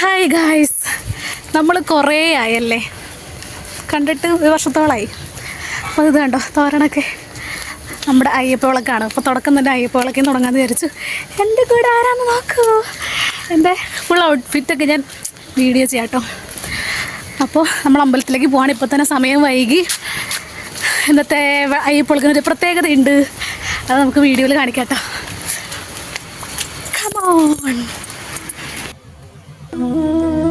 Hi guys നമ്മൾ കുറേ ആയല്ലേ? കണ്ടിട്ട് ഒരു വർഷത്തോളായി. അപ്പോൾ ഇത് കണ്ടോ? തോരണൊക്കെ. നമ്മുടെ അയ്യപ്പ വിളക്കാണ് അപ്പോൾ തുടക്കം തന്നെ അയ്യപ്പ വിളക്കിൽ തുടങ്ങാമെന്ന് വിചാരിച്ചു. എന്റെ കൂടെ ആരാന്ന് നോക്കൂ. എന്റെ ഫുൾ ഔട്ട്ഫിറ്റൊക്കെ ഞാൻ വീഡിയോ ചെയ്യാം കേട്ടോ അപ്പോൾ നമ്മൾ അമ്പലത്തിലേക്ക് പോവാണ്. ഇപ്പോൾ തന്നെ സമയം വൈകി. ഇന്നത്തെ അയ്യപ്പവിളക്കിനൊരു അയ്യപ്പ വിളക്കിനൊരു പ്രത്യേകതയുണ്ട്. അത് നമുക്ക് വീഡിയോയിൽ കാണിക്കാം കേട്ടോ കമോൺ Mm-hmm.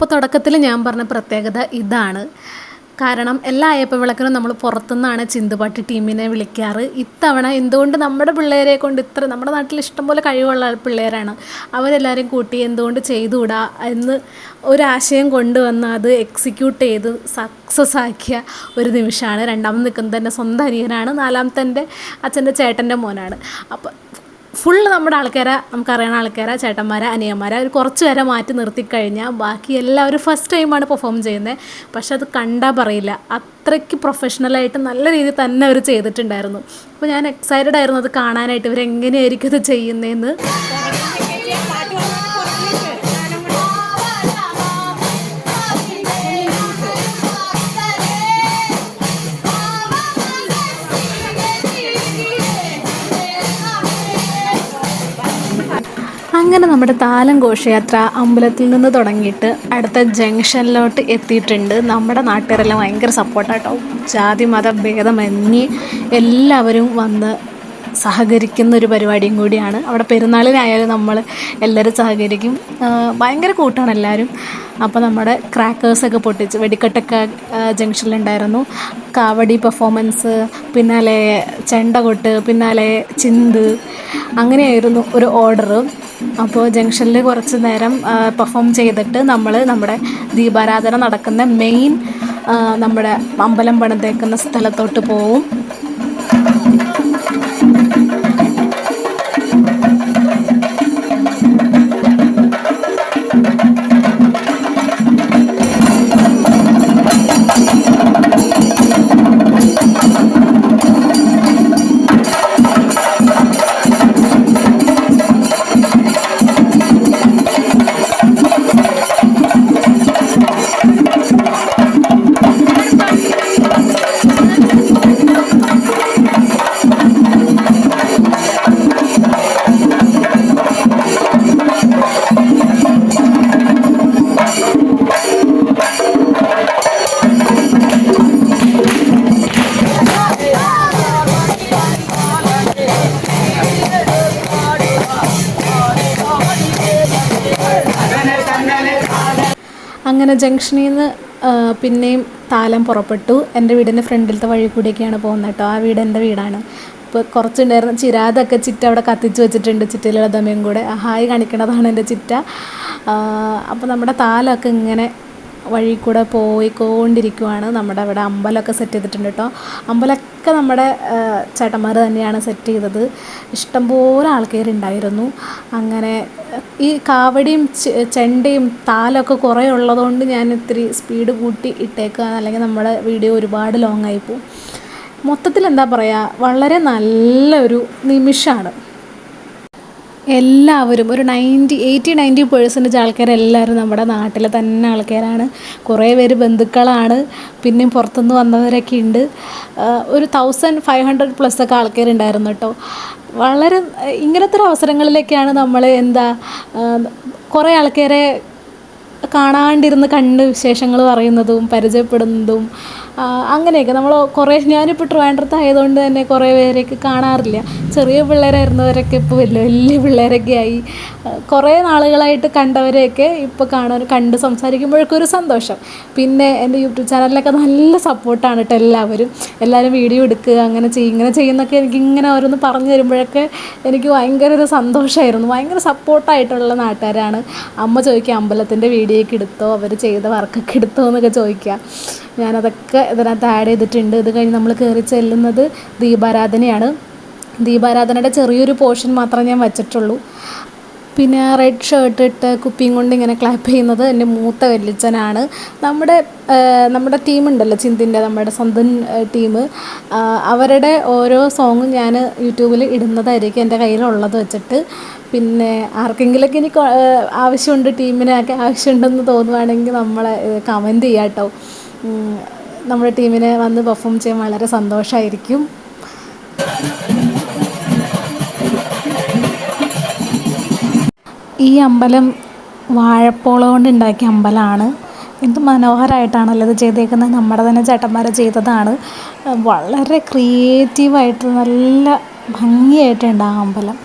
അപ്പോൾ തുടക്കത്തിൽ ഞാൻ പറഞ്ഞ പ്രത്യേകത ഇതാണ്. കാരണം എല്ലാ അയ്യപ്പ വിളക്കിനും നമ്മൾ പുറത്തുനിന്നാണ് ചിന്തുപാട്ട് ടീമിനെ വിളിക്കാറ്. ഇത്തവണ എന്തുകൊണ്ട് നമ്മുടെ പിള്ളേരെ കൊണ്ട് ഇത്ര നമ്മുടെ നാട്ടിൽ ഇഷ്ടംപോലെ കഴിവുള്ള പിള്ളേരാണ്. അവരെല്ലാവരും കൂട്ടി എന്തുകൊണ്ട് ചെയ്തുകൂടാ എന്ന് ഒരാശയം കൊണ്ടുവന്ന് അത് എക്സിക്യൂട്ട് ചെയ്ത് സക്സസ് ആക്കിയ ഒരു നിമിഷമാണ്. രണ്ടാമത് നിൽക്കുന്നത് തന്നെ സ്വന്തം അനിയനാണ്. നാലാമത്തെ എന്റെ അച്ഛന്റെ ചേട്ടന്റെ മോനാണ്. അപ്പോൾ ഫുള്ള് നമ്മുടെ ആൾക്കാരെ നമുക്കറിയണ ആൾക്കാരെ ചേട്ടന്മാരെ അനിയന്മാരെ ഒരു കുറച്ച് പേരെ മാറ്റി നിർത്തിക്കഴിഞ്ഞാൽ ബാക്കി എല്ലാവരും ഫസ്റ്റ് ടൈമാണ് പെർഫോം ചെയ്യുന്നത് പക്ഷെ അത് കണ്ടാൽ പറയില്ല. അത്രയ്ക്ക് പ്രൊഫഷണലായിട്ട് നല്ല രീതിയിൽ തന്നെ അവർ ചെയ്തിട്ടുണ്ടായിരുന്നു. അപ്പോൾ ഞാൻ എക്സൈറ്റഡ് ആയിരുന്നു അത് കാണാനായിട്ട്. ഇവരെങ്ങനെയായിരിക്കും അത് ചെയ്യുന്നതെന്ന് അങ്ങനെ നമ്മുടെ താലം ഘോഷയാത്ര അമ്പലത്തിൽ നിന്ന് തുടങ്ങിയിട്ട് അടുത്ത ജംഗ്ഷനിലോട്ട് എത്തിയിട്ടുണ്ട്. നമ്മുടെ നാട്ടുകാരെല്ലാം ഭയങ്കര സപ്പോർട്ടാട്ടോ. ജാതി മത ഭേദമന്യേ എല്ലാവരും വന്ന് സഹകരിക്കുന്ന ഒരു പരിപാടിയും കൂടിയാണ്. അവിടെ പെരുന്നാളിനായാലും നമ്മൾ എല്ലാവരും സഹകരിക്കും. ഭയങ്കര കൂട്ടാണ് എല്ലാവരും. അപ്പോൾ നമ്മുടെ ക്രാക്കേഴ്സൊക്കെ പൊട്ടിച്ച് വെടിക്കെട്ടൊക്കെ ജംഗ്ഷനിലുണ്ടായിരുന്നു. കാവടി പെർഫോമൻസ് പിന്നാലെ ചെണ്ടകൊട്ട് പിന്നാലെ ചിന്ത് അങ്ങനെയായിരുന്നു ഒരു ഓർഡർ അപ്പോൾ ജംഗ്ഷനിൽ കുറച്ച് നേരം പെർഫോം ചെയ്തിട്ട് നമ്മൾ നമ്മുടെ ദീപാരാധന നടക്കുന്ന മെയിൻ നമ്മുടെ അമ്പലം പണിതേക്കുന്ന സ്ഥലത്തോട്ട് പോവും. അങ്ങനെ ജംഗ്ഷനിൽ നിന്ന് പിന്നെയും താലം പുറപ്പെട്ടു. എന്റെ വീടിന്റെ ഫ്രണ്ടിലത്തെ വഴി കൂടിയൊക്കെയാണ് പോകുന്നത് കേട്ടോ. ആ വീട് എന്റെ വീടാണ്. ഇപ്പോൾ കുറച്ചുണ്ടായിരുന്ന. ചിരാതൊക്കെ ചിറ്റ അവിടെ കത്തിച്ച് വെച്ചിട്ടുണ്ട് ചിറ്റയിലുള്ള ദമയും കൂടെ. ഹായ് കാണിക്കണതാണ് എന്റെ ചിറ്റ. അപ്പോൾ നമ്മുടെ താലമൊക്കെ ഇങ്ങനെ വഴി കൂടെ പോയിക്കൊണ്ടിരിക്കുവാണ്. നമ്മുടെ അവിടെ അമ്പലമൊക്കെ സെറ്റ് ചെയ്തിട്ടുണ്ട് കേട്ടോ. അമ്പലമൊക്കെ നമ്മുടെ ചേട്ടന്മാർ തന്നെയാണ് സെറ്റ് ചെയ്തത്. ഇഷ്ടംപോലെ ആൾക്കാരുണ്ടായിരുന്നു. അങ്ങനെ ഈ കാവടിയും ചെണ്ടയും താലമൊക്കെ കുറേ ഉള്ളതുകൊണ്ട് ഞാൻ ഇത്തിരി സ്പീഡ് കൂട്ടി ഇട്ടേക്കുകയാണ് അല്ലെങ്കിൽ നമ്മുടെ വീഡിയോ ഒരുപാട് ലോങ് ആയി പോകും. മൊത്തത്തിൽ എന്താ പറയുക വളരെ നല്ലൊരു നിമിഷമാണ് എല്ലാവരും ഒരു നയന്റി എയ്റ്റി നയന്റി പേഴ്സന്റേജ് ആൾക്കാരെല്ലാവരും നമ്മുടെ നാട്ടിലെ തന്നെ ആൾക്കാരാണ്. കുറേ പേര് ബന്ധുക്കളാണ്. പിന്നെയും പുറത്തുനിന്ന് വന്നവരൊക്കെ ഉണ്ട്. ഒരു തൗസൻഡ് ഫൈവ് ഹൺഡ്രഡ് പ്ലസ് ഒക്കെ ആൾക്കാരുണ്ടായിരുന്നു കേട്ടോ. വളരെ ഇങ്ങനത്തെ ഒരു അവസരങ്ങളിലൊക്കെയാണ് നമ്മൾ എന്താ കുറേ ആൾക്കാരെ കാണാണ്ടിരുന്ന് കണ്ട് വിശേഷങ്ങൾ പറയുന്നതും പരിചയപ്പെടുന്നതും അങ്ങനെയൊക്കെ നമ്മൾ കുറേ ഞാനിപ്പോൾ ട്രിവാൻഡ്രത്ത് ആയതുകൊണ്ട് തന്നെ കുറേ പേരെയൊക്കെ കാണാറില്ല. ചെറിയ പിള്ളേരായിരുന്നവരൊക്കെ ഇപ്പോൾ വലിയ വലിയ പിള്ളേരൊക്കെ ആയി. കുറേ നാളുകളായിട്ട് കണ്ടവരെയൊക്കെ ഇപ്പോൾ കാണാൻ കണ്ട് സംസാരിക്കുമ്പോഴൊക്കെ ഒരു സന്തോഷം. പിന്നെ എന്റെ യൂട്യൂബ് ചാനലിലൊക്കെ നല്ല സപ്പോർട്ടാണ് കേട്ടോ എല്ലാവരും. എല്ലാവരും വീഡിയോ എടുക്കുക അങ്ങനെ ചെയ്യും ഇങ്ങനെ ചെയ്യുന്നൊക്കെ എനിക്ക് ഇങ്ങനെ ഓരോന്ന് പറഞ്ഞു തരുമ്പോഴൊക്കെ എനിക്ക് ഭയങ്കര ഒരു സന്തോഷമായിരുന്നു ഭയങ്കര സപ്പോർട്ടായിട്ടുള്ള നാട്ടുകാരാണ്. അമ്മ ചോദിക്കുക അമ്പലത്തിന്റെ വീഡിയോ ഒക്കെ എടുത്തോ? അവർ ചെയ്ത വർക്കൊക്കെ എടുത്തോ എന്നൊക്കെ ചോദിക്കുക. ഞാനതൊക്കെ ഇതിനകത്ത് ആഡ് ചെയ്തിട്ടുണ്ട്. ഇത് കഴിഞ്ഞ് നമ്മൾ കയറി ചെല്ലുന്നത് ദീപാരാധനയാണ്. ദീപാരാധനയുടെ ചെറിയൊരു പോർഷൻ മാത്രമേ ഞാൻ വച്ചിട്ടുള്ളൂ. പിന്നെ റെഡ് ഷർട്ട് ഇട്ട് കുപ്പിയും കൊണ്ട് ഇങ്ങനെ ക്ലാപ്പ് ചെയ്യുന്നത് എന്റെ മൂത്ത വല്യച്ഛനാണ്. നമ്മുടെ നമ്മുടെ ടീമുണ്ടല്ലോ ചിന്തിന്റെ നമ്മുടെ സ്വന്തം ടീം അവരുടെ ഓരോ സോങ്ങും ഞാൻ യൂട്യൂബിൽ ഇടുന്നതായിരിക്കും എന്റെ കയ്യിലുള്ളത് വെച്ചിട്ട്. പിന്നെ ആർക്കെങ്കിലൊക്കെ ഇനി ആവശ്യമുണ്ട് ടീമിനൊക്കെ ആവശ്യമുണ്ടെന്ന് തോന്നുവാണെങ്കിൽ നമ്മളെ കമന്റ് ചെയ്യാം കേട്ടോ നമ്മുടെ ടീമിനെ വന്ന് പെർഫോം ചെയ്യാൻ വളരെ സന്തോഷമായിരിക്കും ഈ അമ്പലം വാഴപ്പോള കൊണ്ട് ഉണ്ടാക്കിയ അമ്പലമാണ് എന്ത് മനോഹരമായിട്ടാണല്ലോ ഇത് ചെയ്തേക്കുന്നത്. നമ്മുടെ തന്നെ ചേട്ടന്മാരെ ചെയ്തതാണ്. വളരെ ക്രിയേറ്റീവായിട്ട് നല്ല ഭംഗിയായിട്ടുണ്ട് ആ അമ്പലം.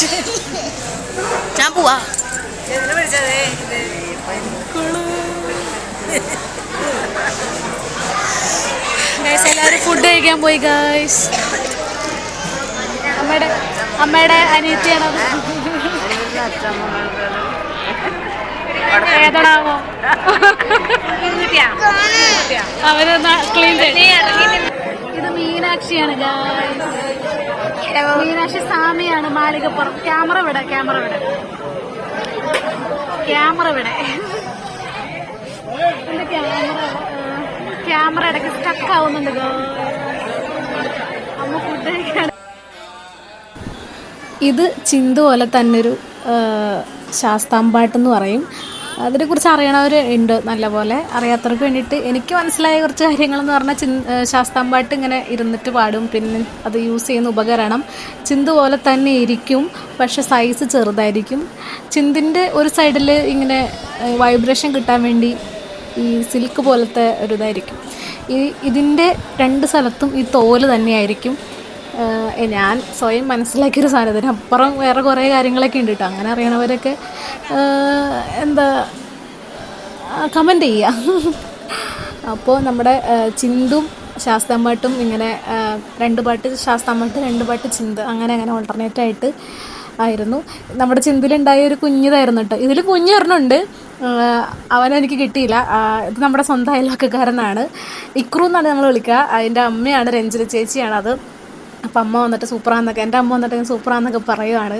ചി- ഞാൻ പോവാ. ഗൈസ് എല്ലാവരും ഫുഡ് കഴിക്കാൻ പോയി ഗൈസ് അമ്മയുടെ അമ്മയുടെ അനിയത്തിയാണ് ഏതടാവോ അവർ ക്ലീൻ ഇത് മീനാക്ഷിയാണ് ഗൈസ് മീനാക്ഷി സ്വാമിയാണ് മാളികപ്പുറം. ക്യാമറ വിടെ ക്യാമറ വിടെ. ക്യാമറ വിടെ. ക്യാമറ ക്യാമറ ഇടയ്ക്ക് സ്റ്റക്ക് ആവുന്നുണ്ട് അമ്മ ഫുഡ് ഇത് ചിന്തു പോലെ തന്നൊരു ശാസ്താമ്പാട്ടെന്ന് പറയും. അതിനെക്കുറിച്ച് അറിയണവർ ഉണ്ട് നല്ലപോലെ. അറിയാത്തവർക്ക് വേണ്ടിയിട്ട് എനിക്ക് മനസ്സിലായ കുറച്ച് കാര്യങ്ങളെന്ന് പറഞ്ഞാൽ ചിന് ശാസ്താംപാട്ട് ഇങ്ങനെ ഇരുന്നിട്ട് പാടും. പിന്നെ അത് യൂസ് ചെയ്യുന്ന ഉപകരണം ചിന്തു പോലെ തന്നെ ഇരിക്കും പക്ഷെ സൈസ് ചെറുതായിരിക്കും. ചിന്തിന്റെ ഒരു സൈഡിൽ ഇങ്ങനെ വൈബ്രേഷൻ കിട്ടാൻ വേണ്ടി ഈ സിൽക്ക് പോലത്തെ ഒരു ഇതായിരിക്കും ഈ ഇതിന്റെ രണ്ട് സ്ഥലത്തും ഈ തോൽ തന്നെയായിരിക്കും. ഞാൻ സ്വയം മനസ്സിലാക്കിയൊരു സാധനത്തിന് അപ്പുറം വേറെ കുറേ കാര്യങ്ങളൊക്കെ ഉണ്ട് കേട്ടോ അങ്ങനെ അറിയണവരൊക്കെ എന്താ കമന്റ് ചെയ്യുക അപ്പോൾ നമ്മുടെ ചിന്തും ശാസ്താമ്പാട്ടും ഇങ്ങനെ രണ്ട് പാട്ട് ശാസ്താമ്പാട്ട് രണ്ട് പാട്ട് ചിന്ത് അങ്ങനെ അങ്ങനെ ഓൾട്ടർനേറ്റ് ആയിട്ട് ആയിരുന്നു. നമ്മുടെ ചിന്തയിലുണ്ടായ ഒരു കുഞ്ഞിതായിരുന്നു കേട്ടോ. ഇതിൽ കുഞ്ഞൊരെണ്ണമുണ്ട്. അവനെനിക്ക് കിട്ടിയില്ല. ആ, ഇത് നമ്മുടെ സ്വന്തം അയൽവക്കക്കാരനാണ്. ഇക്രു എന്നാണ് നമ്മൾ വിളിക്കുക. അതിന്റെ അമ്മയാണ് രഞ്ജിത ചേച്ചിയാണ് അത്. അപ്പം അമ്മ വന്നിട്ട് സൂപ്പറാന്നൊക്കെ എന്റെ അമ്മ വന്നിട്ട് സൂപ്പറാന്നൊക്കെ പറയുവാണ്.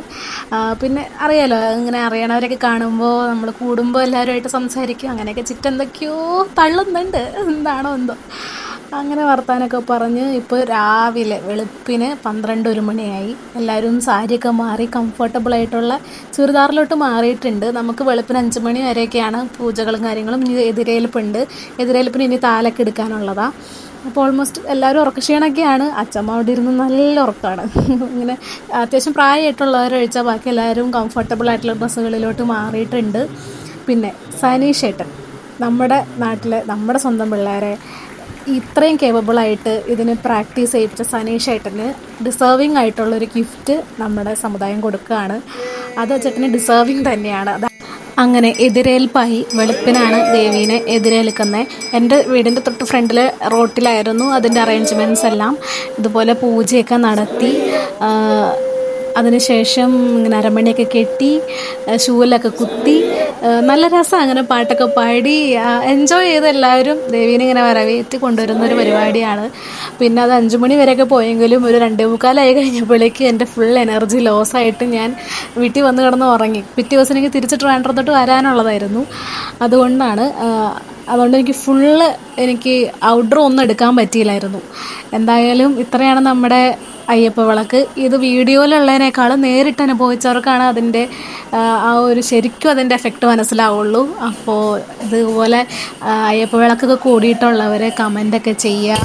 പിന്നെ അറിയാലോ ഇങ്ങനെ അറിയണവരൊക്കെ കാണുമ്പോൾ നമ്മൾ കൂടുമ്പോൾ എല്ലാവരുമായിട്ട് സംസാരിക്കും. അങ്ങനെയൊക്കെ ചിറ്റെന്തൊക്കെയോ തള്ളുന്നുണ്ട്. എന്താണോ എന്തോ. അങ്ങനെ വർത്താനൊക്കെ പറഞ്ഞ് ഇപ്പോൾ രാവിലെ വെളുപ്പിന് പന്ത്രണ്ട് ഒരു മണിയായി. എല്ലാവരും സാരിയൊക്കെ മാറി കംഫർട്ടബിൾ ആയിട്ടുള്ള ചുരിദാറിലോട്ട് മാറിയിട്ടുണ്ട്. നമുക്ക് വെളുപ്പിന് അഞ്ച് മണി വരെയൊക്കെയാണ് പൂജകളും കാര്യങ്ങളും ഇനി എതിരേൽപ്പുണ്ട്. എതിരേൽപ്പിന് ഇനി താലൊക്കെ എടുക്കാനുള്ളതാണ് അപ്പോൾ ഓൾമോസ്റ്റ് എല്ലാവരും ഉറക്കക്ഷീണൊക്കെയാണ്. അച്ഛമ്മ അവിടെ ഇരുന്ന് നല്ല ഉറക്കമാണ് ഇങ്ങനെ അത്യാവശ്യം പ്രായമായിട്ടുള്ളവരൊഴിച്ചാൽ ബാക്കി എല്ലാവരും കംഫർട്ടബിൾ ആയിട്ടുള്ള ഡ്രസ്സുകളിലോട്ട് മാറിയിട്ടുണ്ട്. പിന്നെ സനീഷ് ഏട്ടൻ നമ്മുടെ നാട്ടിലെ നമ്മുടെ സ്വന്തം പിള്ളേരെ ഇത്രയും കേപ്പബിളായിട്ട് ഇതിന് പ്രാക്ടീസ് ചെയ്യിപ്പിച്ച സനീഷ് ഏട്ടന് ഡിസേർവിങ് ആയിട്ടുള്ളൊരു ഗിഫ്റ്റ് നമ്മുടെ സമുദായം കൊടുക്കുകയാണ്. അത് ചേട്ടന് ഡിസേർവിങ് തന്നെയാണ്. അങ്ങനെ എതിരേൽപ്പായി വെളുപ്പിനാണ് ദേവീനെ എതിരേൽക്കുന്നത് എന്റെ വീടിന്റെ തൊട്ട് ഫ്രണ്ടിൽ റോട്ടിലായിരുന്നു അതിന്റെ അറേഞ്ച്മെന്റ്സ് എല്ലാം. ഇതുപോലെ പൂജയൊക്കെ നടത്തി അതിനുശേഷം ഇങ്ങനെ അരമണിയൊക്കെ കെട്ടി ശൂലൊക്കെ കുത്തി നല്ല രസം അങ്ങനെ പാട്ടൊക്കെ പാടി എൻജോയ് ചെയ്ത് എല്ലാവരും ദേവീനെ ഇങ്ങനെ വരവേറ്റി കൊണ്ടുവരുന്ന ഒരു പരിപാടിയാണ്. പിന്നെ അത് അഞ്ചു മണി വരെയൊക്കെ പോയെങ്കിലും ഒരു രണ്ടേ മുക്കാലായി കഴിഞ്ഞപ്പോഴേക്കും എന്റെ ഫുൾ എനർജി ലോസ് ആയിട്ട് ഞാൻ വീട്ടിൽ വന്ന് കിടന്ന് ഉറങ്ങി. പിറ്റേ ദിവസം എനിക്ക് തിരിച്ച് ട്രാൻഡ്രത്തോട്ട് വരാനുള്ളതായിരുന്നു. അതുകൊണ്ടാണ് അതുകൊണ്ട് എനിക്ക് ഫുള്ള് എനിക്ക് ഔട്ട്ഡോർ ഒന്നും എടുക്കാൻ പറ്റിയില്ലായിരുന്നു. എന്തായാലും ഇത്രയാണ് നമ്മുടെ അയ്യപ്പ വിളക്ക്. ഇത് വീഡിയോയിലുള്ളതിനേക്കാളും നേരിട്ട് അനുഭവിച്ചവർക്കാണ് അതിന്റെ ആ, ആ ഒരു ശരിക്കും അതിന്റെ എഫക്റ്റ് മനസ്സിലാവുള്ളൂ. അപ്പോൾ ഇതുപോലെ അയ്യപ്പ വിളക്കൊക്കെ കൂടിയിട്ടുള്ളവർ കമന്റൊക്കെ ചെയ്യുക